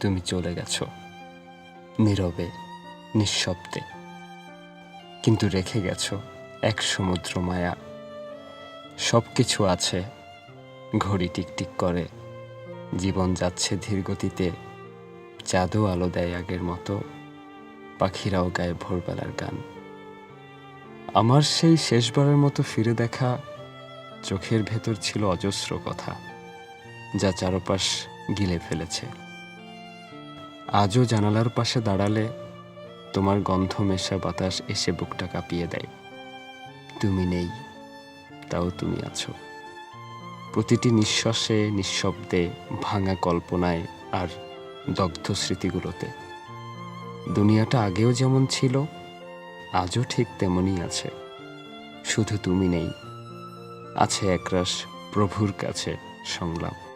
তুমি চলে গেছো। নীরবে, নিঃশব্দে। কিন্তু রেখে গেছো এক সমুদ্র মায়া। সব কিছু আছে, ঘড়ি টিকটিক করে। জীবন যাচ্ছে ধীর গতিতে। চাঁদও আলো দেয় আগের মতো। পাখিরাও গায়ে ভোরবেলার গান। আমার সেই শেষবারের মতো ফিরে দেখা চোখের ভেতর ছিল অজস্র কথা, যা চারপাশ গিলে ফেলেছে। আজও জানালার পাশে দাঁড়ালে তোমার গন্ধ মেশা বাতাস এসে বুকটা কাঁপিয়ে দেয়। তুমি নেই, তাও তুমি আছো। প্রতিটি নিঃশ্বাসে, নিঃশব্দে, ভাঙা কল্পনায় আর দগ্ধ স্মৃতিগুলোতে। দুনিয়াটা আগেও যেমন ছিল, আজও ঠিক তেমনই আছে। শুধু তুমি নেই, আছে একরাশ প্রভুর কাছে সংলাপ।